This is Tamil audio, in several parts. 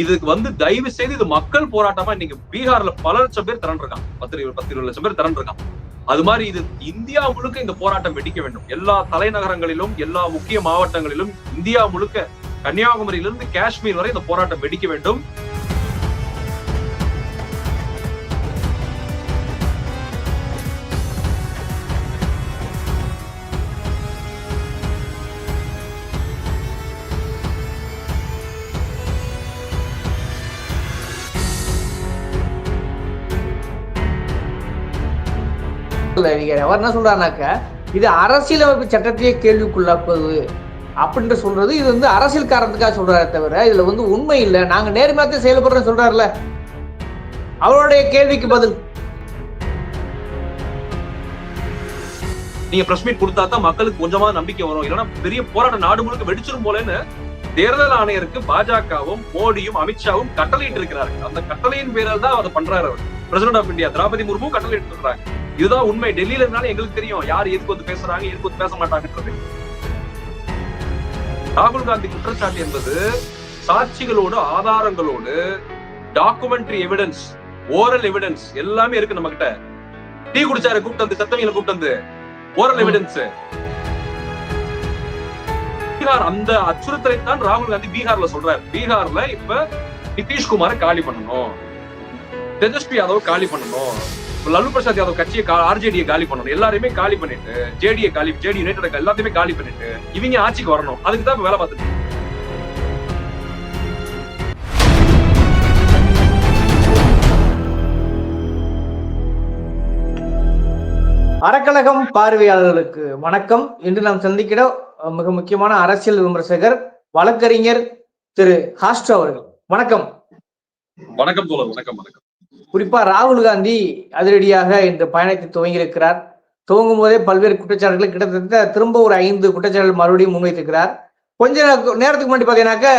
இதுக்கு வந்து தயவு செய்து இது மக்கள் போராட்டமா இன்னைக்கு பீகார்ல பல லட்சம் பேர் திரண்டிருக்கான் பத்து இருபது பத்து இருபது லட்சம் பேர் திரண்டிருக்கான் அது மாதிரி இது இந்தியா முழுக்க இந்த போராட்டம் வெடிக்க வேண்டும். எல்லா தலைநகரங்களிலும் எல்லா முக்கிய மாவட்டங்களிலும் இந்தியா முழுக்க கன்னியாகுமரியிலிருந்து காஷ்மீர் வரை இந்த போராட்டம் வெடிக்க வேண்டும். இல்ல, அவர் என்ன சொல்றாருனாக்க இது அரசியலமைப்பு சட்டத்தையே கேள்விக்குள்ளாக்குவது அப்படின்ட்டு சொல்றது இது வந்து அரசியல் காரணத்துக்காக சொல்றாரு தவிர இதுல வந்து உண்மை இல்லை. நாங்க நேர்மையாத்தான் செயல்படுறோம் சொல்றாருல. அவருடைய கேள்விக்கு பதில். நீங்க பிரஸ் மீட் கொடுத்தா தான் மக்களுக்கு கொஞ்சமா நம்பிக்கை வரும். இல்லைன்னா பெரிய போராட்டம் நாடு முழுக்க வெடிச்சிரும் போலன்னு தேர்தல் ஆணையருக்கு பாஜகவும் மோடியும் அமித்ஷாவும் கட்டளையிட்டு இருக்கிறார்கள் அந்த கட்டளையின் பேரில் தான் அதை பண்றாரு அவர். President of India Droupadi Murmu கட்டளையிட்டு இருக்கிறாங்க இதுதான் உண்மை. டெல்லியில இருந்தாலும் எங்களுக்கு தெரியும். யார் எதுக்கு வந்து பேசுறாங்க எதுக்கு வந்து பேச மாட்டாங்கன்றது. ராகுல் காந்தி குற்றச்சாட்டு என்பது சாட்சிகளோடு ஆதாரங்களோடு டாக்குமெண்ட்ரி எவிடன்ஸ் ஓரல் எவிடன்ஸ் எல்லாமே இருக்கு நம்ம கிட்ட டீ குடிச்சாரு கூப்பிட்டு வந்து சத்தவிகளை கூப்பிட்டு வந்து. ஓரல் எவிடன்ஸ் பீகார் அந்த அச்சுறுத்தலை தான் ராகுல் காந்தி பீகார்ல சொல்றாரு. பீகார்ல இப்ப நிதிஷ்குமாரை காலி பண்ணணும். தேஜஸ்வி யாதவ் காலி பண்ணணும். லல்லு பிரசாத் யாதவ் கட்சியை ஆர்ஜேடியை காலி பண்ணணும். எல்லாரையுமே காலி பண்ணிட்டு ஜேடியை காலி ஜேடி யுனைடெட் எல்லாத்தையுமே காலி பண்ணிட்டு இவங்க ஆட்சிக்கு வரணும். அதுக்கு தான் இப்ப வேலை பார்த்துட்டு. அறக்கழகம் பார்வையாளர்களுக்கு வணக்கம். இன்று நாம் சந்திக்கிற மிக முக்கியமான அரசியல் விமர்சகர் வழக்கறிஞர் திரு ஹாஸ்டோ அவர்கள். வணக்கம். வணக்கம் தோழர் வணக்கம் வணக்கம். குறிப்பாக ராகுல் காந்தி அதிரடியாக இந்த பயணத்தை துவங்கியிருக்கிறார். துவங்கும் போதே பல்வேறு குற்றச்சாட்டுகளை கிட்டத்தட்ட திரும்ப ஒரு ஐந்து குற்றச்சாட்டுகள் மறுபடியும் முன்வைத்திருக்கிறார். கொஞ்ச நேரத்துக்கு முன்னாடி பார்த்தீங்கன்னாக்க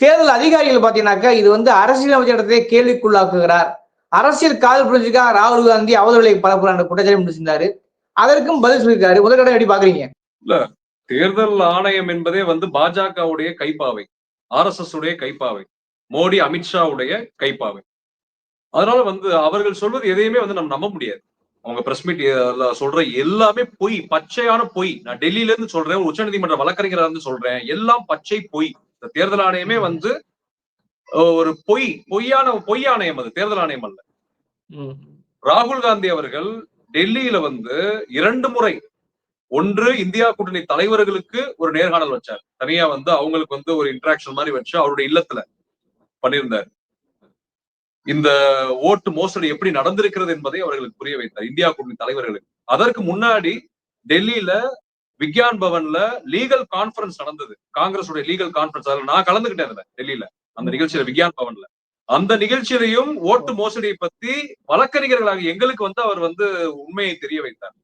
தேர்தல் அதிகாரிகள் பார்த்தீங்கன்னாக்கா இது வந்து அரசியலமைப்பு சட்டத்தை கேள்விக்குள்ளாக்குகிறார். அரசியல் காதல் புரிஞ்சுக்காக ராகுல் காந்தி அவதூறுகளை பரப்புறாங்க குற்றச்சாட்டு முடிச்சிருந்தாரு அதற்கும் பதில் சொல்லியிருக்காரு. முதல்கடை எப்படி பாக்குறீங்க? தேர்தல் ஆணையம் என்பதே வந்து பாஜகவுடைய கைப்பாவை ஆர் எஸ் எஸ் உடைய கைப்பாவை மோடி அமித்ஷாவுடைய கைப்பாவை. அதனால வந்து அவர்கள் சொல்வது எதையுமே வந்து நம்ம நம்ப முடியாது. அவங்க பிரஸ் மீட் சொல்ற எல்லாமே பொய் பச்சையான பொய். நான் டெல்லியில இருந்து சொல்றேன் ஒரு உச்சநீதிமன்ற வழக்கறிஞரா இருந்து சொல்றேன் எல்லாம் பச்சை பொய். இந்த தேர்தல் ஆணையமே வந்து ஒரு பொய் பொய்யான பொய் ஆணையம் அது தேர்தல் ஆணையம் அல்ல. ராகுல் காந்தி அவர்கள் டெல்லியில வந்து இரண்டு முறை ஒன்று இந்தியா கூட்டணி தலைவர்களுக்கு ஒரு நேர்காணல் வச்சார். தனியா வந்து அவங்களுக்கு வந்து ஒரு இன்டராக்ஷன் மாதிரி வச்சு அவருடைய இல்லத்துல பண்ணியிருந்தார். இந்த ஓட்டு மோசடி எப்படி நடந்திருக்கிறது என்பதை அவர்களுக்கு புரிய வைத்தார். இந்தியா கூட்டணி தலைவர்களுக்கு. அதற்கு முன்னாடி டெல்லியில விக்யான் பவன்ல லீகல் கான்ஃபரன்ஸ் நடந்தது. காங்கிரஸ் உடைய லீகல் கான்ஃபரன்ஸ். அதுல நான் கலந்துகிட்டேன் அதுல டெல்லியில. அந்த நிகழ்ச்சியில விக்யான் பவன்ல. அந்த நிகழ்ச்சியிலையும் ஓட்டு மோசடியை பத்தி வழக்கறிஞர்களாக எங்களுக்கு வந்து அவர் வந்து உண்மையை தெரிய வைத்தார்.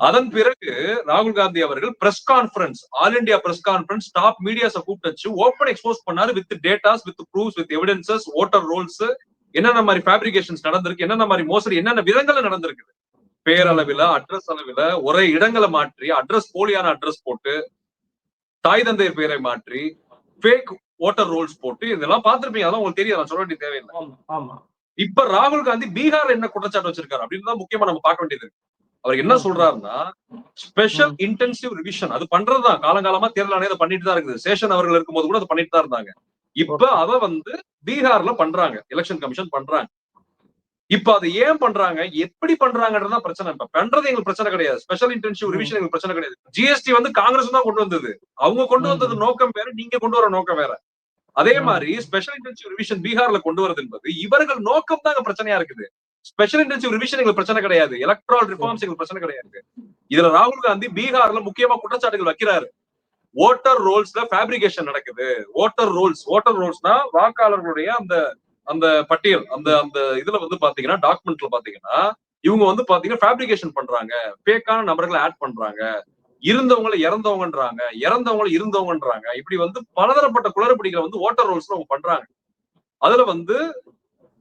அதன் பிறகு ராகுல் காந்தி அவர்கள் press conference all India press conference top மீடியாஸ கூப்பிட்டு வச்சு ஓப்பன் எக்ஸ்போஸ் பண்ணாரு with datas with proofs with evidences voter rolls என்னென்ன மாதிரி ஃபேப்ரிகேஷன்ஸ் நடந்திருக்கு என்னென்ன மாதிரி மோசடி என்னென்ன விதங்கள்ல நடந்திருக்குது? பேரளவில அட்ரஸ் அளவில ஒரே இடங்களை மாற்றி அட்ரஸ் போலியான அட்ரஸ் போட்டு தாய் தந்தையர் பெயரை மாற்றி ஃபேக் ஓட்டர் ரோல்ஸ் போட்டு இதெல்லாம் பார்த்திருப்பீங்க. அதெல்லாம் உங்களுக்கு தெரியும் நான் சொல்ல வேண்டிய தேவையில்லை. இப்ப ராகுல் காந்தி பீகார்ல என்ன குற்றச்சாட்டு வச்சிருக்காரு? அப்படின்னு தான் முக்கியமா நம்ம பார்க்க வேண்டியது இருக்கு. அவர் என்ன சொல்றாருன்னா ஸ்பெஷல் இன்டென்சிவ் ரிவிஷன் அது பண்றதுதான். காலங்காலமா தேர்தல் ஆணையம் பண்ணிட்டு தான் இருக்குது. சேஷன் அவர்கள் இருக்கும்போது கூட அதை பண்ணிட்டு தான் இருந்தாங்க. இப்ப அத வந்து பீகார்ல பண்றாங்க எலெக்ஷன் கமிஷன் பண்றாங்க. இப்ப அதை ஏன் பண்றாங்க எப்படி பண்றாங்கன்றதான் பிரச்சனை. இப்ப பண்றது எங்களுக்கு பிரச்சனை கிடையாது. ஸ்பெஷல் இன்டென்சிவ் ரிவிஷன் எங்களுக்கு பிரச்சனை கிடையாது. ஜிஎஸ்டி வந்து காங்கிரஸ் தான் கொண்டு வந்தது. அவங்க கொண்டு வந்தது நோக்கம் வேற நீங்க கொண்டு வர நோக்கம் வேற. அதே மாதிரி ஸ்பெஷல் இன்டென்சிவ் ரிவிஷன் பீகார்ல கொண்டு வரது என்பது இவர்கள் நோக்கம் தான் பிரச்சனையா இருக்குது. ஸ்பெஷல் இன்டென்சிவ் ரிவிஷன் எங்களுக்கு பிரச்சனை கிடையாது. எலக்ட்ரால் ரிஃபார்ம்ஸ் எங்களுக்கு பிரச்சனை கிடையாது. இதுல ராகுல் காந்தி பீகார்ல முக்கியமா குற்றச்சாட்டுகள் வைக்கிறாரு. ஓட்டர் ரோல்ஸ்ல ஃபேப்ரிகேஷன் நடக்குது. ஓட்டர் ரோல்ஸ் ஓட்டர் ரோல்ஸ்னா வாக்காளர்களுடைய அந்த அந்த பட்டியல் அந்த அந்த இதுல வந்து பாத்தீங்கன்னா டாக்குமெண்ட்ல பாத்தீங்கன்னா இவங்க வந்து பாத்தீங்கன்னா ஃபேப்ரிகேஷன் பண்றாங்க. பேக்கான நபர்களை ஆட் பண்றாங்க. இருந்தவங்களை இறந்தவங்கன்றாங்க. இறந்தவங்களை இருந்தவங்கன்றாங்க. இப்படி வந்து பலதரப்பட்ட குளறுபடிகளை வந்து ஓட்டர் ரோல்ஸ்ல அவங்க பண்றாங்க. அதுல வந்து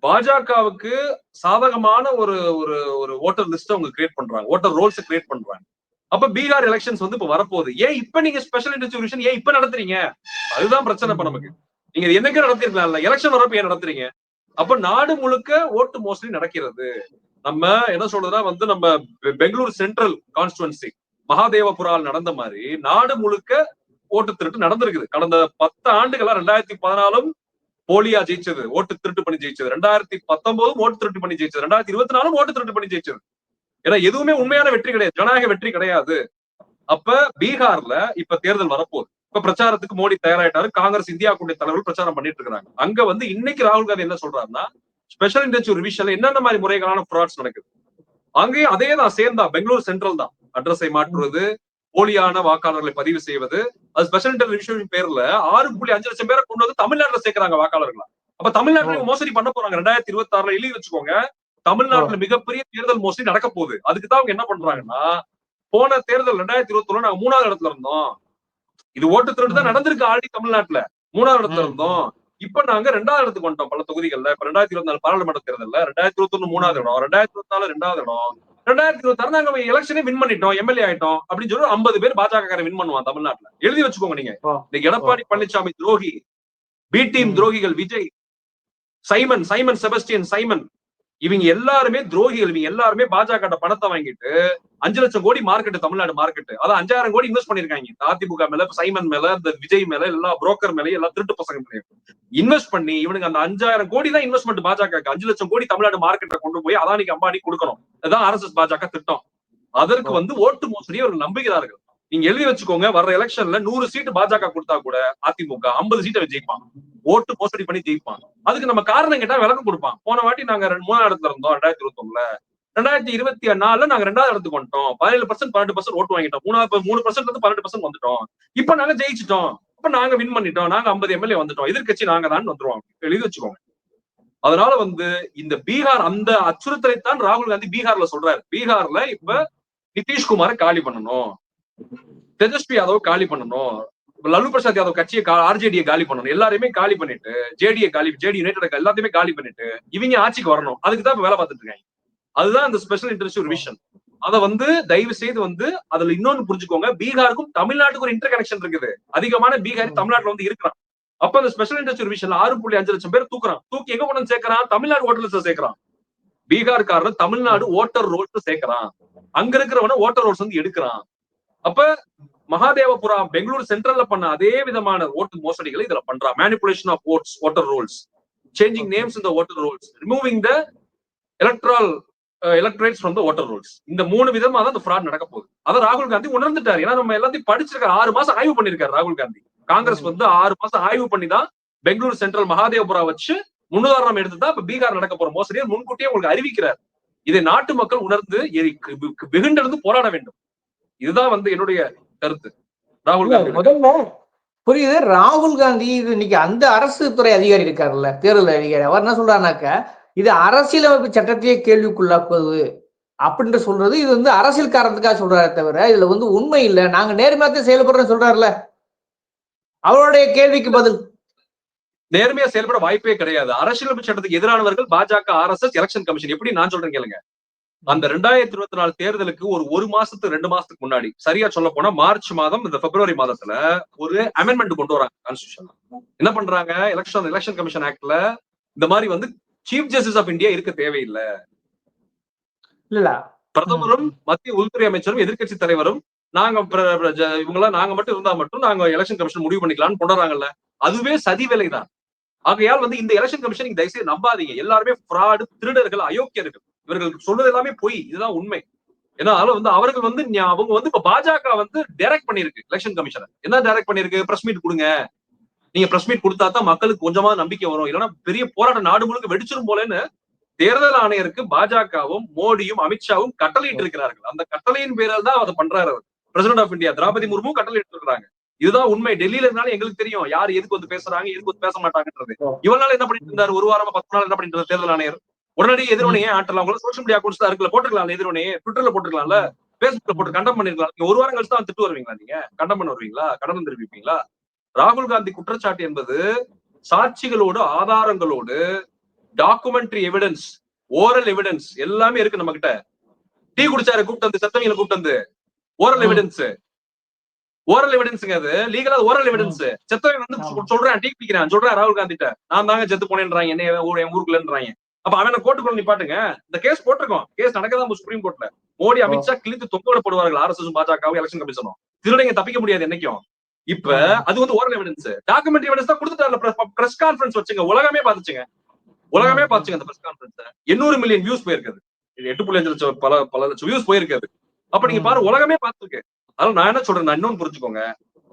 பாஜகவுக்கு சாதகமான ஒரு ஒரு ஒரு ஓட்டர் லிஸ்ட் அவங்க கிரியேட் பண்றாங்க. ஓட்டர் ரோல்ஸ் கிரியேட் பண்றாங்க. அப்ப பீகார் எலெக்ஷன்ஸ் வந்து இப்ப வரப்போகுது. ஏன் இப்ப நீங்க ஸ்பெஷல் இன்டென்சிவ் ஏன் இப்ப நடத்துறீங்க? அதுதான் பிரச்சனை இப்ப நமக்கு. நீங்க என்னைக்கு நடத்திருக்கலாம்ல. எலெக்ஷன் வரப்ப ஏன் நடத்துறீங்க? அப்ப நாடு முழுக்க ஓட்டு மோஸ்ட்லி நடக்கிறது. நம்ம என்ன சொல்றதுன்னா வந்து நம்ம பெங்களூர் சென்ட்ரல் கான்ஸ்டுவன்சி மகாதேவபுரால் நடந்த மாதிரி நாடு முழுக்க ஓட்டு திருட்டு நடந்திருக்குது. கடந்த பத்து ஆண்டுகளா ரெண்டாயிரத்தி பதினாலும் போலியா ஜெயிச்சது ஓட்டு திருட்டு பண்ணி ஜெயிச்சது. ரெண்டாயிரத்தி பத்தொன்பதும் ஓட்டு திருட்டு பண்ணி ஜெயிச்சது. ரெண்டாயிரத்தி இருபத்தி நாலும் ஓட்டு திருட்டு பண்ணி ஜெயிச்சது. ஏன்னா எதுவுமே உண்மையான வெற்றி கிடையாது. ஜனநாயக வெற்றி கிடையாது. அப்ப பீகார்ல இப்ப தேர்தல் வரப்போகுது. இப்ப பிரச்சாரத்துக்கு மோடி தயாராயிட்டாரு. காங்கிரஸ் இந்தியா கூட்டணி தலைவர்கள் பிரச்சாரம் பண்ணிட்டு இருக்காங்க அங்க வந்து இன்னைக்கு ராகுல் காந்தி என்ன சொல்றாருன்னா ஸ்பெஷல் இன்டென்சிவ் ரிவிஷன்ல என்னென்ன மாதிரி முறைகளான ஃப்ராட்ஸ் நடக்குது? அங்கேயும் அதே தான் சேம் தான். பெங்களூர் சென்ட்ரல் தான். அட்ரஸை மாற்றுவது போலியான வாக்காளர்களை பதிவு செய்வது. அது ஸ்பெஷல் இன்டென்சிவ் ரிவிஷன் பேர்ல ஆறு புள்ளி அஞ்சு லட்சம் பேரை கொண்டு வந்து தமிழ்நாட்டுல சேர்க்கறாங்க வாக்காளர்களா. அப்ப தமிழ்நாட்டுல மோசடி பண்ண போறாங்க. ரெண்டாயிரத்தி இருபத்தி ஆறுல எழுதி வச்சுக்கோங்க. தமிழ்நாட்டுல மிகப்பெரிய தேர்தல் மோசடி நடக்க போகுது. அதுக்கு தான் அவங்க என்ன பண்றாங்கன்னா போன தேர்தல் ரெண்டாயிரத்தி இருபத்தி ஒண்ணு நாங்க மூணாவது இடத்துல இருந்தோம். இது ஓட்டு திருட்டு தான் நடந்திருக்கு ஆல்ரெடி தமிழ்நாட்டுல. மூணாவது இடத்துல. இருந்தோம். இப்ப நாங்க ரெண்டாவது இடத்துக்கு வந்துட்டோம் பல தொகுதிகள்ல. இப்ப ரெண்டாயிரத்தி இருபத்தி நாலு பாராளுமன்ற தேர்தல்ல ரெண்டாயிரத்தி இருபத்தி ஒண்ணு மூணாவது இடம் ரெண்டாயிரத்தி இருபத்தி நாலு ரெண்டாவது இடம். ரெண்டாயிரத்தி இருபத்தி ஆறு நாங்க எலெக்ஷனே வின் பண்ணிட்டோம் எம்எல்ஏ ஆயிட்டோம் அப்படின்னு சொல்லி ஐம்பது பேர் பாஜக வின் பண்ணுவான் தமிழ்நாட்டுல. எழுதி வச்சுக்கோங்க நீங்க. இன்னைக்கு எடப்பாடி பழனிசாமி துரோகி பி டீம். துரோகிகள் Vijay Simon Simon Sebastian Simon. இவங்க எல்லாருமே துரோகிகள் இவங்க எல்லாருமே பாஜக பணத்தை வாங்கிட்டு அஞ்சு லட்சம் கோடி மார்க்கெட் தமிழ்நாடு மார்க்கெட் அதான் அஞ்சாயிரம் கோடி இன்வெஸ்ட் பண்ணிருக்காங்க. அதிமுக மேல சைமன் மேல இந்த விஜய் மேல எல்லா புரோக்கர் மேல எல்லா திருட்டு பசங்க மேல இன்வெஸ்ட் பண்ணி இவனுக்கு அந்த அஞ்சாயிரம் கோடி தான் இன்வெஸ்ட்மெண்ட் பாஜக அஞ்சு லட்சம் கோடி தமிழ்நாடு மார்க்கெட்டை கொண்டு போய் அதானிக்கு அம்பானி கொடுக்கணும். அதுதான் ஆர்எஸ்எஸ் பாஜக திட்டம். அதற்கு வந்து ஓட்டு மோசடியை அவர்கள் நம்புகிறார்கள். நீங்க எழுதி வச்சுக்கோங்க வர்ற எலெக்ஷன்ல நூறு சீட்டு பாஜக கொடுத்தா கூட அதிமுக ஐம்பது சீட்டை ஜெயிப்பான் ஓட்டு மோசடி பண்ணி ஜெயிப்பான் அதுக்கு நம்ம காரணம் கேட்டா விளக்கம் கொடுப்பான் போன வாட்டி நாங்க ரெண்டு மூணாவது இடத்துல இருந்தோம் ரெண்டாயிரத்தி இருபத்தி ஒண்ணுல ரெண்டாயிரத்தி இருபத்தி நாலுல நாங்க ரெண்டாவது இடத்துக்கு வந்துட்டோம். பதினேழு பர்சன்ட் பன்னெண்டு பர்சன்ட் ஓட்டு வாங்கிட்டோம். மூணாவது மூணு பர்சன்ட் இருந்து பன்னெண்டு பர்சன்ட் வந்துட்டோம். இப்ப நாங்க ஜெயிச்சிட்டோம். இப்ப நாங்க வின் பண்ணிட்டோம். நாங்க ஐம்பது எம்எல்ஏ வந்துட்டோம். எதிர்க்கட்சி நாங்க தான் வந்துருவோம் எழுதி வச்சுக்கோங்க. அதனால வந்து இந்த பீகார் அந்த அச்சுறுத்தலை தான் ராகுல் காந்தி பீகார்ல சொல்றாரு. பீகார்ல இப்ப நிதிஷ்குமாரை காலி பண்ணணும். தேஜஸ்வி யாதவ் காலி பண்ணணும். லல்லு பிரசாத் யாதவ் கட்சியை ஆர்ஜேடியை காலி பண்ணணும். எல்லாரையுமே காலி பண்ணிட்டு ஜேடியை காலி ஜேடி யுனைடெட் எல்லாத்தையுமே காலி பண்ணிட்டு இவங்க ஆட்சிக்கு வரணும். அதுக்கு தான் இப்ப வேலை பார்த்துட்டு இருக்காங்க. அதுதான் அந்த ஸ்பெஷல் இன்ட்ரெஸ்ட் ஒரு விஷன் அத வந்து தயவு செய்து வந்து அதுல இன்னொன்னு புரிஞ்சுக்கோங்க. பீகாருக்கும் தமிழ்நாட்டுக்கு ஒரு இன்டர் கனெக்ஷன் இருக்குது. அதிகமான பீகாரி தமிழ்நாட்டுல வந்து இருக்கிறான். அப்ப அந்த ஸ்பெஷல் இன்டெஸ்ட் விஷயம் ஆறு புள்ளி அஞ்சு லட்சம் பேர் தூக்குறான். தூக்கி எங்க கொண்டு சேர்க்கிறான் சேர்க்கறான்? தமிழ்நாடு ஓட்டர்ல சேர்க்கிறான். பீகார்காரர் தமிழ்நாடு ஓட்டர் ரோல்ஸ் சேர்க்கிறான். அங்க இருக்கிறவன ஓட்டர் ரோல்ஸ் வந்து எடுக்கிறான். அப்ப மகாதேவபுரா பெங்களூர் சென்ட்ரல்ல பண்ண அதே விதமான ஓட்டு மோசடிகளை இதுல பண்றான் manipulation of votes voter rolls changing names இந்த voter rolls removing the electoral electorates from the voter rolls இந்த மூணு விதமா தான் இந்த ஃப்ராட் நடக்க போகுது. அதை ராகுல் காந்தி உணர்ந்துட்டாரு. ஏன்னா நம்ம எல்லாத்தையும் படிச்சிருக்க ஆறு மாசம் ஆய்வு பண்ணிருக்காரு ராகுல் காந்தி. காங்கிரஸ் வந்து ஆறு மாசம் ஆய்வு பண்ணி தான் பெங்களூர் சென்ட்ரல் மகாதேவபுரா வச்சு முன்னுதாரணம் எடுத்து தான் இப்ப பீகார் நடக்க போற மோசடியை முன்கூட்டியே உங்களுக்கு அறிவிக்கிறார். இதை நாட்டு மக்கள் உணர்ந்து வெகுண்டெழுந்து போராட வேண்டும். இதுதான் வந்து என்னுடைய கருத்து. ராகுல் காந்தி. முதல்ல புரியுது. ராகுல் காந்தி இது இன்னைக்கு அந்த அரசு துறை அதிகாரி இருக்காருல்ல தேர்தல் அதிகாரி. அவர் என்ன சொல்றாருனாக்க இது அரசியலமைப்பு சட்டத்தையே கேள்விக்குள்ளாக்குவது அப்படின்ட்டு சொல்றது இது வந்து அரசியல் காரணத்துக்காக சொல்றாரு தவிர இதுல வந்து உண்மை இல்லை. நாங்க நேர்மையாத்தான் செயல்படுறோம் சொல்றாருல அவருடைய கேள்விக்கு பதில். நேர்மையா செயல்பட வாய்ப்பே கிடையாது. அரசியலமைப்பு சட்டத்துக்கு எதிரானவர்கள் பாஜக ஆர்எஸ்எஸ் எலெக்ஷன் கமிஷன். எப்படி நான் சொல்றேன் கேளுங்க. அந்த ரெண்டாயிரத்தி இருபத்தி நாலு தேர்தலுக்கு ஒரு ஒரு மாசத்துக்கு ரெண்டு மாசத்துக்கு முன்னாடி சரியா சொல்ல போனா மார்ச் மாதம் இந்த பிப்ரவரி மாதத்துல ஒரு அமெண்ட்மெண்ட் கொண்டு வராங்க கான்ஸ்டியூஷன் என்ன பண்றாங்க? எலெக்ஷன் எலெக்ஷன் கமிஷன் ஆக்ட்ல இந்த மாதிரி வந்து சீஃப் ஜஸ்டிஸ் ஆஃப் இந்தியா இருக்க தேவையில்லை. இல்ல பிரதமரும் மத்திய உள்துறை அமைச்சரும் எதிர்க்கட்சி தலைவரும் நாங்க இவங்கெல்லாம் நாங்க மட்டும் இருந்தா மட்டும் நாங்க எலெக்ஷன் கமிஷன் முடிவு பண்ணிக்கலாம்னு கொண்டாடுறாங்கல்ல. அதுவே சதி வேலைதான். ஆகையால் வந்து இந்த எலெக்ஷன் கமிஷன் நீங்க தயவுசெய்து நம்பாதீங்க. எல்லாருமே ஃப்ராடு திருடர்கள் அயோக்கியர்கள். இவர்கள் சொல்றது எல்லாமே பொய். இதுதான் உண்மை. ஏன்னா வந்து அவர்கள் வந்து அவங்க வந்து இப்ப பாஜக வந்து டைரக்ட் பண்ணிருக்கு எலெக்ஷன் கமிஷனை என்ன டைரக்ட் பண்ணிருக்கு பிரஸ் மீட் கொடுங்க. நீங்க பிரஸ் மீட் கொடுத்தா தான் மக்களுக்கு கொஞ்சமா நம்பிக்கை வரும். இல்லைன்னா பெரிய போராட்டம் நாடு முழுக்க வெடிச்சிரும் போலன்னு தேர்தல் ஆணையருக்கு பாஜகவும் மோடியும் அமித்ஷாவும் கட்டளையிட்டு இருக்கிறார்கள். அந்த கட்டளையின் பேரில் தான் அதை பண்றாரு அவர். President of India Droupadi Murmu கட்டளையிட்டு இருக்கிறாங்க. இதுதான் உண்மை. டெல்லியில இருந்தாலும் எங்களுக்கு தெரியும். யார் எதுக்கு வந்து பேசுறாங்க எதுக்கு வந்து பேச மாட்டாங்கன்றது. இவ்வளவு நாள் என்ன பண்ணிட்டு இருந்தாரு? ஒரு வாரமா பத்து நாள் என்ன பண்ணிட்டு தேர்தல் ஆணையர்? உடனடி எதிர்வனை ஏன் ஆட்டலாம் உங்களுக்கு சோஷியல் மீடியா அக்கௌண்ட்ஸ் தான் இருக்குல்ல போட்டுக்கலாம் எதிர்வனை ட்விட்டர்ல போட்டுக்கலாம்ல? பேஸ்புக்ல போட்டு கண்டம் பண்ணிருக்கலாம். நீங்க ஒரு வாரம் கழிச்சு தான் திட்டு வருவீங்களா நீங்க? கண்டம் பண்ண வருவீங்களா? கண்டனம் தெரிவிப்பீங்களா? ராகுல் காந்தி குற்றச்சாட்டு என்பது சாட்சிகளோடு ஆதாரங்களோடு டாக்குமெண்ட்ரி எவிடன்ஸ் ஓரல் எவிடன்ஸ் எல்லாமே இருக்கு நம்ம கிட்ட டீ குடிச்சாரு கூப்பிட்டு வந்து செத்தவங்களை கூப்பிட்டு வந்து. ஓரல் எவிடன்ஸ் ஓரல் எவிடன்ஸுங்க அது. லீகலா ஓரல் எவிடன்ஸ் செத்தவன் வந்து. சொல்றேன் டீ பிடிக்கிறான் சொல்றேன் ராகுல் காந்தி கிட்ட நான் தாங்க செத்து போனேன்றாங்க என்ன ஊர் என் ஊருக்குள்ளன்றாங்க. அப்ப அவனை கோர்ட்டுக்குள்ள நிப்பாட்டுங்க இந்த கேஸ் போட்டிருக்கோம். கேஸ் நடக்கதான் சுப்ரீம் கோர்ட்ல மோடி அமித்ஷா கிழித்து தொங்கவிடப்படுவார்கள் ஆர் எஸ் எஸ் பாஜகவும் எலெக்ஷன் கமிஷனும் திருடங்க தப்பிக்க முடியாது என்னைக்கும். இப்ப அது வந்து ஓரல் எவிடன்ஸ் டாக்குமெண்ட் எவிடன்ஸ் தான் கொடுத்துட்டாரு பிரஸ் கான்ஃபரன்ஸ் வச்சுங்க. உலகமே பாத்துச்சுங்க உலகமே பாத்துச்சுங்க அந்த பிரஸ் கான்ஃபரன்ஸ் எண்ணூறு மில்லியன் வியூஸ் போயிருக்குது எட்டு புள்ளி அஞ்சு லட்சம் பல பல லட்சம் வியூஸ் போயிருக்காது அப்ப நீங்க பாரு உலகமே பார்த்துருக்கு. அதனால நான் என்ன சொல்றேன் நான் இன்னொன்னு புரிஞ்சுக்கோங்க.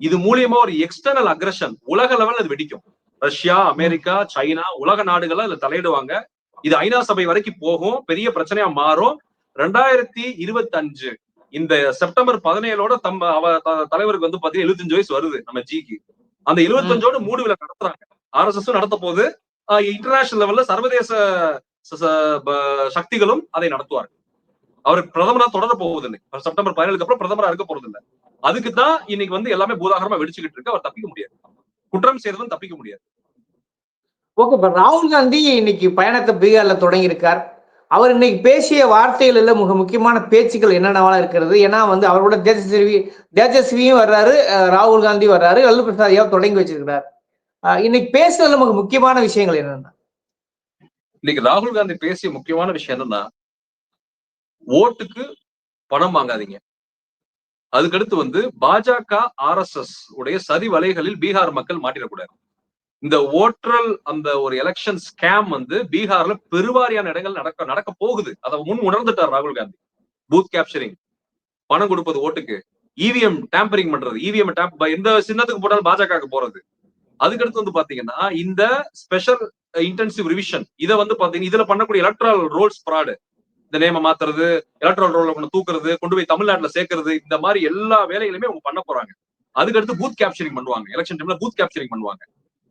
இது மூலியமா ஒரு எக்ஸ்டர்னல் அக்ரஷன் உலக லெவல்ல அது வெடிக்கும். ரஷ்யா அமெரிக்கா சைனா உலக நாடுகள்லாம் இதுல தலையிடுவாங்க. இது ஐநா சபை வரைக்கும் போகும். பெரிய பிரச்சனையா மாறும். ரெண்டாயிரத்தி இருபத்தி அஞ்சு இந்த செப்டம்பர் பதினேழோட தம் அவ த- தலைவருக்கு வந்து பாத்தீங்கன்னா எழுபத்தஞ்சு வயசு வருது நம்ம ஜிக்கு. அந்த எழுபத்தஞ்சோட மூடு விழா நடத்துறாங்க. ஆர் எஸ் எஸ் நடத்த போது இன்டர்நேஷனல் லெவல்ல சர்வதேச சக்திகளும் அதை நடத்துவார் அவர் பிரதமரா தொடர போவதில்லை. செப்டம்பர் பதினேழுக்கு அப்புறம் பிரதமரா இருக்க போறது இல்ல அதுக்கு தான் இன்னைக்கு வந்து எல்லாமே பூதாகரமா வெடிச்சுக்கிட்டு இருக்கு. அவர் தப்பிக்க முடியாது. குற்றம் செய்தவன் தப்பிக்க முடியாது. ஓகே இப்போ ராகுல் காந்தி இன்னைக்கு பயணத்தை பீகாரில் தொடங்கியிருக்கார். அவர் இன்னைக்கு பேசிய வார்த்தைகளில் மிக முக்கியமான பேச்சுக்கள் என்னென்னவா இருக்கிறது? ஏன்னா வந்து அவரோட தேஜஸ்வி தேஜஸ்வியும் வர்றாரு ராகுல் காந்தி வர்றாரு லல்லு பிரசாத் யாவ் தொடங்கி வச்சிருக்கிறார். இன்னைக்கு பேசுறதுல மிக முக்கியமான விஷயங்கள் என்னென்ன? இன்னைக்கு ராகுல் காந்தி பேசிய முக்கியமான விஷயம் என்னன்னா ஓட்டுக்கு பணம் வாங்காதீங்க. அதுக்கடுத்து வந்து பாஜக ஆர் எஸ் எஸ் உடைய சதி வலைகளில் பீகார் மக்கள் மாட்டிடக்கூடாது. இந்த ஓட்டல் அந்த ஒரு எலெக்ஷன் ஸ்கேம் வந்து பீகார்ல பெருவாரியான இடங்கள் நடக்க நடக்க போகுது. அதை முன் உணர்ந்துட்டார் ராகுல் காந்தி. பூத் கேப்சரிங் பணம் கொடுப்பது ஓட்டுக்கு. இவிஎம் டேம்பரிங் பண்றது. இவிஎம் டேம்ப் எந்த சின்னத்துக்கு போட்டாலும் பாஜகவுக்கு போறது. அதுக்கடுத்து வந்து பாத்தீங்கன்னா இந்த ஸ்பெஷல் இன்டென்சிவ் ரிவிஷன் இதை வந்து பாத்தீங்கன்னா இதுல பண்ணக்கூடிய எலக்ட்ரல் ரோல்ஸ் ஃப்ராடு இந்த நேம மாத்துறது எலக்ட்ரல் ரோல கொண்டு தூக்குறது கொண்டு போய் தமிழ்நாட்டுல சேர்க்கறது இந்த மாதிரி எல்லா வேலைகளுமே அவங்க பண்ண போறாங்க. அதுக்கடுத்து பூத் கேப்சரிங் பண்ணுவாங்க. எலெக்ஷன் டைம்ல பூத் கேப்சரிங் பண்ணுவாங்க.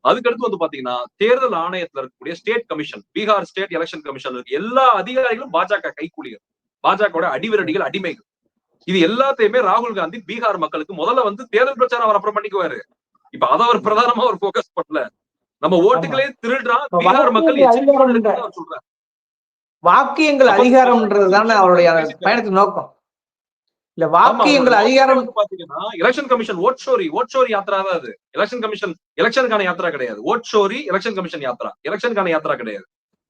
அதுக்கடுத்து வந்து பாத்தீங்கன்னா தேர்தல் ஆணையத்துல இருக்கக்கூடிய state commission Bihar state election commission இருக்கு எல்லா அதிகாரிகளும் பாஜக கைக்கூலிகள் பாஜகவோட அடிவிரடிகள் அடிமைகள். இது எல்லாத்தையுமே ராகுல் காந்தி பீகார் மக்களுக்கு முதல்ல வந்து தேர்தல் பிரச்சாரம் அவர் அப்புறம் பண்ணிக்குவாரு. இப்ப அதை அவர் பிரதானமா அவர் போக்கஸ் பண்ணல. நம்ம ஓட்டுகளே திருடுறான். பீகார் மக்கள் வாக்கியங்கள் அதிகாரம்ன்றது தானே அவருடைய பயணத்தின் நோக்கம். இல்ல வாக்கியங்கள் அதிகாரம் பாத்தீங்கன்னா election commission vote chori vote chori yatra தான் அது. எலெக்ஷன் கமிஷன் எலெக்ஷனுக்கான யாத்திரா கிடையாது. Vote chori election commission yatra. எலெக்ஷனுக்கான yatra கிடையாது.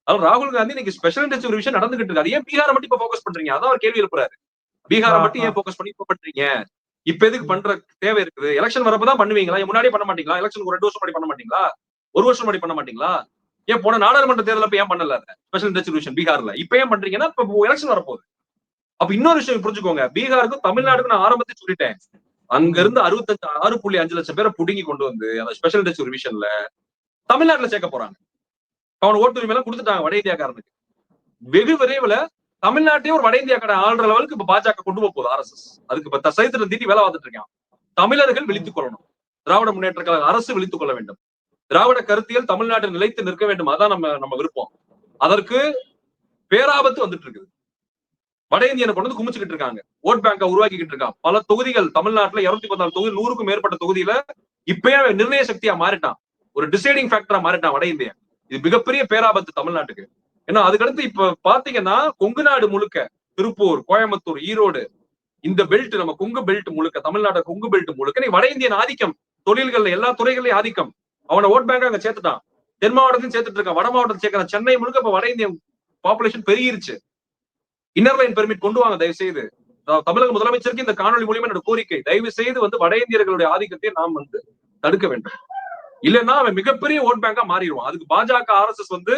அது ராகுல் காந்தி இன்னைக்கு ஸ்பெஷல் இன்டென்சிவ் ஒரு விஷயம் நடந்துகிட்டு இருக்காரு. ஏன் பீகாரை மட்டும் இப்ப ஃபோக்கஸ் பண்றீங்க? அதான் அவர் கேள்வி எழுப்புறாரு. பீகாரை மட்டும் ஏன் ஃபோக்கஸ் பண்ணி இப்ப பண்றீங்க? இப்ப எதுக்கு பண்ற தேவை இருக்குது? எலெக்ஷன் வரப்பதான் பண்ணுவீங்களா? முன்னாடியே பண்ண மாட்டீங்களா? எலெக்ஷன் ஒரு ரெண்டு வருஷம் முன்னாடி பண்ண மாட்டீங்களா? ஒரு வருஷம் முன்னாடி பண்ண மாட்டீங்களா? ஏன் போன நாடாளுமன்ற தேர்தல் ஏன் பண்ணல ஸ்பெஷல் விஷன் பீகார்ல. இப்ப ஏன் பண்றீங்கன்னா இப்ப எலெக்ஷன் வரப்போகுது. அப்ப இன்னொரு விஷயம் புரிஞ்சுக்கோங்க. பீகாருக்கும் தமிழ்நாடுக்கும் நான் ஆரம்பத்தை சொல்லிட்டேன். அங்க இருந்து அறுபத்தஞ்சு ஆறு புள்ளி அஞ்சு லட்சம் பேரை புடுங்கி கொண்டு வந்து அந்த ஸ்பெஷல் டெஸ்ட் ரிவிஷன்ல தமிழ்நாட்டுல சேர்க்க போறாங்க. அவன் ஓட்டுரிமை எல்லாம் கொடுத்துட்டாங்க வட இந்தியாக்காரனுக்கு. வெகு விரைவில் தமிழ்நாட்டையும் ஒரு வட இந்தியாக்கார ஆள்ற லெவலுக்கு இப்ப பாஜக கொண்டு போக போகுது ஆர்எஸ்எஸ் அதுக்கு இப்ப சரித்திரம் தீட்டி வேலை பார்த்துட்டு இருக்கான். தமிழர்கள் விழித்துக் கொள்ளணும். திராவிட முன்னேற்ற கழக அரசு விழித்துக் கொள்ள வேண்டும். திராவிட கருத்தியல் தமிழ்நாட்டில் நிலைத்து நிற்க வேண்டும். அதான் நம்ம நம்ம விருப்பம். அதற்கு பேராபத்து வந்துட்டு இருக்குது. வட இந்தியனை கொண்டு வந்து குமிச்சுக்கிட்டு இருக்காங்க. ஓட் பேங்கை உருவாக்கிக்கிட்டு இருக்கான். பல தொகுதிகள் தமிழ்நாட்டுல இருநூத்தி பதினாலு தொகுதி நூறுக்கும் மேற்பட்ட தொகுதியில இப்பயே நிர்ணய சக்தியா மாறிட்டான். ஒரு டிசைடிங் ஃபேக்டரா மாறிட்டான் வட இந்தியன் இது மிகப்பெரிய பேராபத்து தமிழ்நாட்டுக்கு. ஏன்னா அதுக்கடுத்து இப்ப பாத்தீங்கன்னா கொங்கு நாடு முழுக்க திருப்பூர் கோயம்புத்தூர் ஈரோடு இந்த பெல்ட் நம்ம கொங்கு பெல்ட் முழுக்க தமிழ்நாடு கொங்கு பெல்ட் முழுக்க நீ வட இந்தியன் ஆதிக்கம் தொழில்கள்ல எல்லா துறைகளையும் ஆதிக்கம். அவனை ஓட் பேங்க் அங்க சேர்த்துட்டான். தென் மாவட்டத்தையும் சேர்த்துட்டு இருக்கான். வட மாவட்டத்தை சேர்க்கிறான் சென்னை முழுக்க இப்ப வட இந்தியன் பாப்புலேஷன் பெருகிருச்சு. இன்னர் லைன் பெர்மிட் கொண்டு வாங்க தயவு செய்து தமிழக முதலமைச்சருக்கு இந்த காணொலி மூலியமா என்னோட கோரிக்கை. தயவு செய்து வந்து வட இந்தியர்களுடைய ஆதிக்கத்தை நாம் வந்து தடுக்க வேண்டும். இல்லைன்னா அவன் மிகப்பெரிய ஓட் பேங்கா மாறிடுவான். அதுக்கு பாஜக ஆர்எஸ்எஸ் வந்து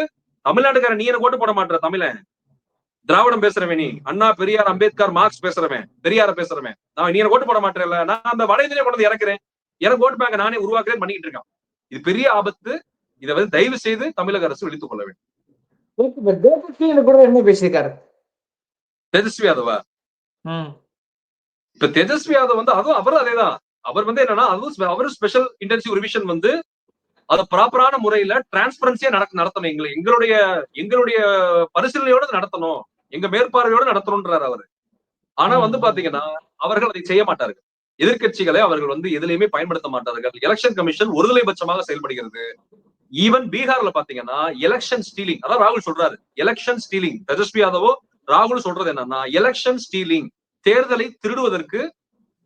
தமிழ்நாட்டுக்காரன் நீ எனக்கு ஓட்டு போட மாட்டேற தமிழன்? திராவிடம் பேசுறவன் நீ. அண்ணா பெரியார் அம்பேத்கர் மார்க்ஸ் பேசுறவன். பெரியார பேசுறவன். நான் நீ எனக்கு ஓட்டு போட மாட்டேன்ல நான் அந்த வட இந்தியா கொண்டு இறக்குறேன். எனக்கு ஓட்டு பேங்க நானே உருவாக்குறேன் பண்ணிட்டு இருக்கான். இது பெரிய ஆபத்து. இதை வந்து தயவு செய்து தமிழக அரசு விழித்துக் கொள்ள வேண்டும். கூட என்ன பேசியிருக்காரு? தேஜஸ்வி யாதவா? இப்ப தேஜஸ்வி யாதவ் வந்து அதுவும் அவரும் அதேதான். அவர் வந்து என்னன்னா அதுவும் அவரும் ஸ்பெஷல் இன்டென்சிவ் ரிவிஷன் வந்து அத ப்ராப்பரான முறையில டிரான்ஸ்பரன்சியா நடக்க நடத்தணும். எங்களை எங்களுடைய எங்களுடைய பரிசீலனையோட நடத்தணும். எங்க மேற்பார்வையோட நடத்தணும்ன்றாரு அவரு. ஆனா வந்து பாத்தீங்கன்னா அவர்கள் அதை செய்ய மாட்டார்கள். எதிர்க்கட்சிகளை அவர்கள் வந்து எதுலையுமே பயன்படுத்த மாட்டார்கள். எலெக்ஷன் கமிஷன் ஒருதலைபட்சமாக செயல்படுகிறது. ஈவன் பீகார்ல பாத்தீங்கன்னா எலெக்ஷன் ஸ்டீலிங் அதான் ராகுல் சொல்றாரு. எலெக்ஷன் ஸ்டீலிங் தேஜஸ்வி யாதவோ ராகுல் சொல்றது என்னன்னா எலெக்ஷன் ஸ்டீலிங் தேர்தலை திருடுவதற்கு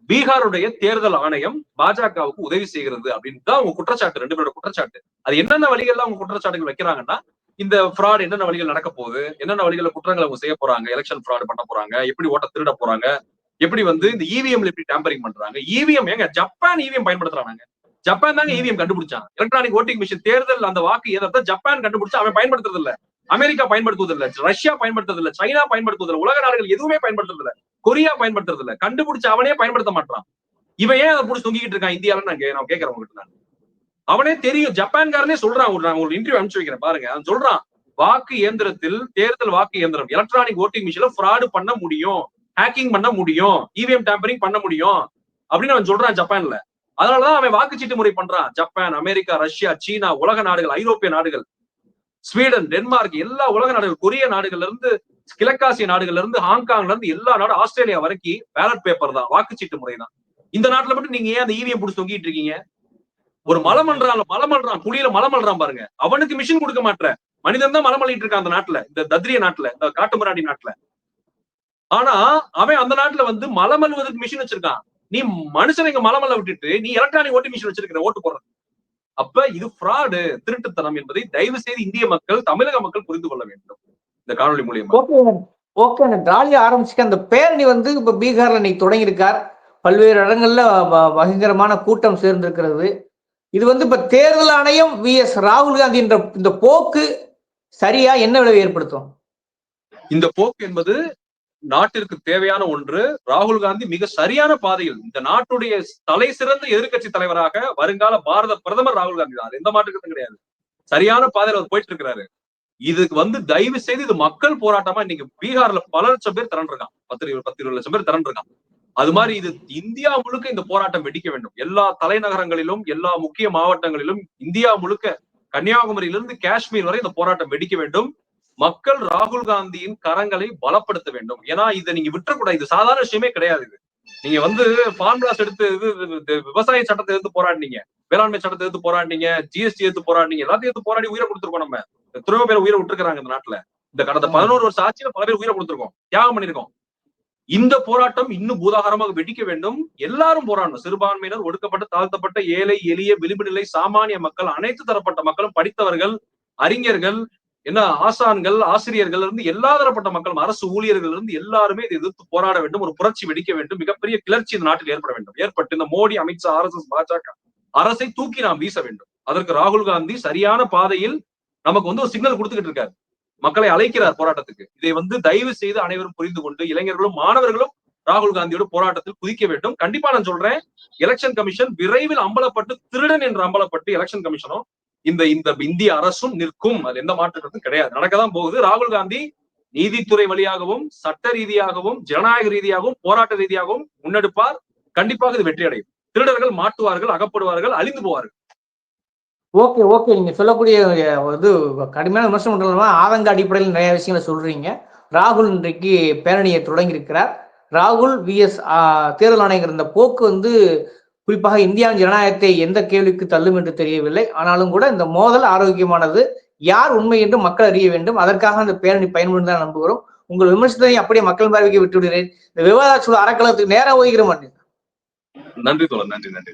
பீகாருடைய தேர்தல் ஆணையம் பாஜகவுக்கு உதவி செய்கிறது அப்படின்னு தான் அவங்க குற்றச்சாட்டு ரெண்டு பேரோட குற்றச்சாட்டு. அது என்னென்ன வழிகள்லாம் அவங்க குற்றச்சாட்டுகள் வைக்கிறாங்கன்னா இந்த ஃப்ராட் என்னென்ன வழிகள் நடக்க போகுது என்னென்ன வழிகள் குற்றங்களை அவங்க செய்ய போறாங்க எலெக்ஷன் ஃப்ராட் பண்ண போறாங்க எப்படி ஓட்ட திருட போறாங்க எப்படி வந்து இந்த இவிஎம்ல எப்படி டேம்பரிங் பண்றாங்க இவிஎம் ஏங்க ஜப்பான் இவிஎம் பயன்படுத்துறாங்க ஜப்பான் தாங்க இவிஎம் கண்டுபிடிச்சான். எலக்ட்ரானிக் ஓட்டிங் மிஷின் தேர்தல் அந்த வாக்கு எதை ஜப்பான் கண்டுபிடிச்சா அவன் பயன்படுத்துறது இல்ல அமெரிக்கா பயன்படுத்துவது இல்ல ரஷ்யா பயன்படுத்துறது இல்ல சைனா பயன்படுத்துவதில்ல உலக நாடுகள் எதுவுமே பயன்படுத்துறது இல்ல கொரியா பயன்படுத்துறது இல்ல கண்டுபிடிச்ச அவனே பயன்படுத்த மாட்டான். இவன் ஏன் அதை பிடிச்சி தொங்கிட்டு இருக்கான்? இந்தியாவில நான் நான் கேட்கறேன் உங்ககிட்ட நான். அவனே தெரியும் ஜப்பான்காரனே சொல்றான் ஒரு நான் ஒரு இன்டர்வியூ அனுப்பிச்சு வைக்கிறேன் பாருங்க. அவன் சொல்றான் வாக்கு இயந்திரத்தில் தேர்தல் வாக்கு இயந்திரம் எலக்ட்ரானிக் ஓட்டிங் மிஷின்ல ஃப்ராடு பண்ண முடியும் ஹேக்கிங் பண்ண முடியும் இவிஎம் டேம்பரிங் பண்ண முடியும் அப்படின்னு அவன் சொல்றான் ஜப்பான்ல. அதனாலதான் அவன் வாக்குச்சீட்டு முறை பண்றான். ஜப்பான் அமெரிக்கா ரஷ்யா சீனா உலக நாடுகள் ஐரோப்பிய நாடுகள் ஸ்வீடன் டென்மார்க் எல்லா உலக நாடுகள் கொரிய நாடுகள்ல இருந்து கிழக்காசிய நாடுகள்ல இருந்து ஹாங்காங்ல இருந்து எல்லா நாடும் ஆஸ்திரேலியா வரைக்கும் பேலட் பேப்பர் தான் வாக்குச்சீட்டு முறை தான். இந்த நாட்டுல மட்டும் நீங்க ஏன் அந்த இவிஎம் பிடிச்சி தொங்கிட்டு இருக்கீங்க? ஒரு மலை மன்றான் மலை மல்றான் குழியில மலை பாருங்க. அவனுக்கு மிஷின் கொடுக்க மாட்ற மனிதன் தான் மலை இருக்கான் அந்த நாட்டுல இந்த தத்ரிய நாட்டுல இந்த காட்டுமராடி நாட்டுல. ஆனா அவன் அந்த நாட்டுல வந்து மலமல்வதற்கு மிஷின் வச்சிருக்கான். நீ மனுஷனை இங்க மலமல்ல விட்டுட்டு நீ எலக்ட்ரானிக் ஓட்டு மிஷின் வச்சிருக்கிற ஓட்டு போடுறது. அப்ப இது ஃப்ராடு திருட்டுத்தனம் என்பதை தயவு செய்து இந்திய மக்கள் தமிழக மக்கள் புரிந்து கொள்ள வேண்டும். இந்த காணொளி மூலியமா. ஓகே டாலியா ஆரம்பிச்சுக்க அந்த பேரணி வந்து இப்ப பீகார்ல இன்னைக்கு தொடங்கியிருக்கார். பல்வேறு இடங்கள்ல பயங்கரமான கூட்டம் சேர்ந்திருக்கிறது. இது வந்து இப்ப தேர்தல் ஆணையம் வி. எஸ். ராகுல் காந்தி என்ற இந்த போக்கு சரியா என்ன விளைவை ஏற்படுத்தும்? இந்த போக்கு என்பது நாட்டிற்கு தேவையான ஒன்று ராகுல் காந்தி மிக சரியான பாதையில் இந்த நாட்டுடைய தலை சிறந்த எதிர்கட்சி தலைவராக வருங்கால பாரத பிரதமர் ராகுல் காந்தி. தான் எந்த மாற்றுக்கிறதும் கிடையாது. சரியான பாதையில் அவர் போயிட்டு இருக்கிறாரு இதுக்கு வந்து தயவு செய்து இது மக்கள் போராட்டமா இன்னைக்கு பீகார்ல பல லட்சம் பேர் திரண்டிருக்கான் பத்து இருபது பத்து இருபது லட்சம் பேர் திரண்டிருக்கான் அது மாதிரி இது இந்தியா முழுக்க இந்த போராட்டம் வெடிக்க வேண்டும். எல்லா தலைநகரங்களிலும் எல்லா முக்கிய மாவட்டங்களிலும் இந்தியா முழுக்க கன்னியாகுமரியிலிருந்து காஷ்மீர் வரை இந்த போராட்டம் வெடிக்க வேண்டும். மக்கள் ராகுல் காந்தியின் கரங்களை பலப்படுத்த வேண்டும். ஏன்னா இதை நீங்க விட்டுறக்கூடாது இது சாதாரண விஷயமே கிடையாது இது. நீங்க வந்து ஃபார்முலாஸ் எடுத்து இது விவசாய சட்டத்தை எடுத்து போராடினீங்க. வேளாண்மை சட்டத்தை எடுத்து போராடினீங்க. ஜிஎஸ்டி எடுத்து போராடினீங்க. எல்லாத்தையும் எடுத்து போராடி உயிரை கொடுத்துருக்கோம் நம்ம. எத்தனையோ பேர் உயிரை விட்டுருக்காங்க இந்த நாட்டுல. இந்த கடந்த பதினோரு வருஷம் ஆட்சியில பல பேர் உயிரை கொடுத்துருக்கோம். தியாகம் பண்ணிருக்கோம் இந்த போராட்டம் இன்னும் பூதாகரமாக வெடிக்க வேண்டும். எல்லாரும் போராடணும். சிறுபான்மையினர் ஒடுக்கப்பட்ட தாழ்த்தப்பட்ட ஏழை எளிய விளிம்பு நிலை சாமானிய மக்கள் அனைத்து தரப்பட்ட மக்களும் படித்தவர்கள் அறிஞர்கள் என்ன ஆசான்கள் ஆசிரியர்கள் இருந்து எல்லா தரப்பட்ட மக்களும் அரசு ஊழியர்கள் இருந்து எல்லாருமே இதை எதிர்த்து போராட வேண்டும் ஒரு புரட்சி வெடிக்க வேண்டும் மிகப்பெரிய கிளர்ச்சி இந்த நாட்டில் ஏற்பட வேண்டும். ஏற்பட்டு இந்த மோடி அமித்ஷா ஆர் எஸ் பாஜக அரசை தூக்கி நாம் வீச வேண்டும். அதற்கு ராகுல் காந்தி சரியான பாதையில் நமக்கு வந்து ஒரு சிக்னல் கொடுத்துக்கிட்டு இருக்காரு. மக்களை அழைக்கிறார் போராட்டத்துக்கு. இதை வந்து தயவு செய்து அனைவரும் புரிந்து கொண்டு இளைஞர்களும் மாணவர்களும் ராகுல் காந்தியோட போராட்டத்தில் குதிக்க வேண்டும். கண்டிப்பா நான் சொல்றேன் எலெக்ஷன் கமிஷன் விரைவில் அம்பலப்பட்டு திருடன் என்று அம்பலப்பட்டு எலெக்ஷன் கமிஷனும் இந்த இந்த இந்திய அரசும் நிற்கும். அது எந்த மாற்றத்தும் கிடையாது. நடக்கதான் போகுது. ராகுல் காந்தி நீதித்துறை வழியாகவும் சட்ட ரீதியாகவும் ஜனநாயக ரீதியாகவும் போராட்ட ரீதியாகவும் முன்னெடுப்பார். கண்டிப்பாக இது வெற்றி அடையும் திருடர்கள் மாட்டுவார்கள் அகப்படுவார்கள் அழிந்து போவார்கள். Okay okay. நீங்க சொல்லக்கூடிய இது கடுமையான விமர்சனம் பண்றதுனால ஆதங்க அடிப்படையில் நிறைய விஷயங்களை சொல்றீங்க. ராகுல் இன்றைக்கு பேரணியை தொடங்கி இருக்கிறார் ராகுல் விஎஸ் தேர்தல் ஆணையர் இந்த போக்கு வந்து குறிப்பாக இந்தியாவின் ஜனநாயகத்தை எந்த கேள்விக்கு தள்ளும் என்று தெரியவில்லை. ஆனாலும் கூட இந்த மோதல் ஆரோக்கியமானது யார் உண்மை என்று மக்கள் அறிய வேண்டும். அதற்காக அந்த பேரணி பயன்படும் தான் நம்புகிறோம். உங்கள் விமர்சனத்தை அப்படியே மக்கள் பார்வைக்கு விட்டுவிடுகிறேன். இந்த விவாத சூழல் அறக்கலத்துக்கு நேரம் ஒதுக்கிற மாட்டேன். நன்றி தோழர். நன்றி நன்றி.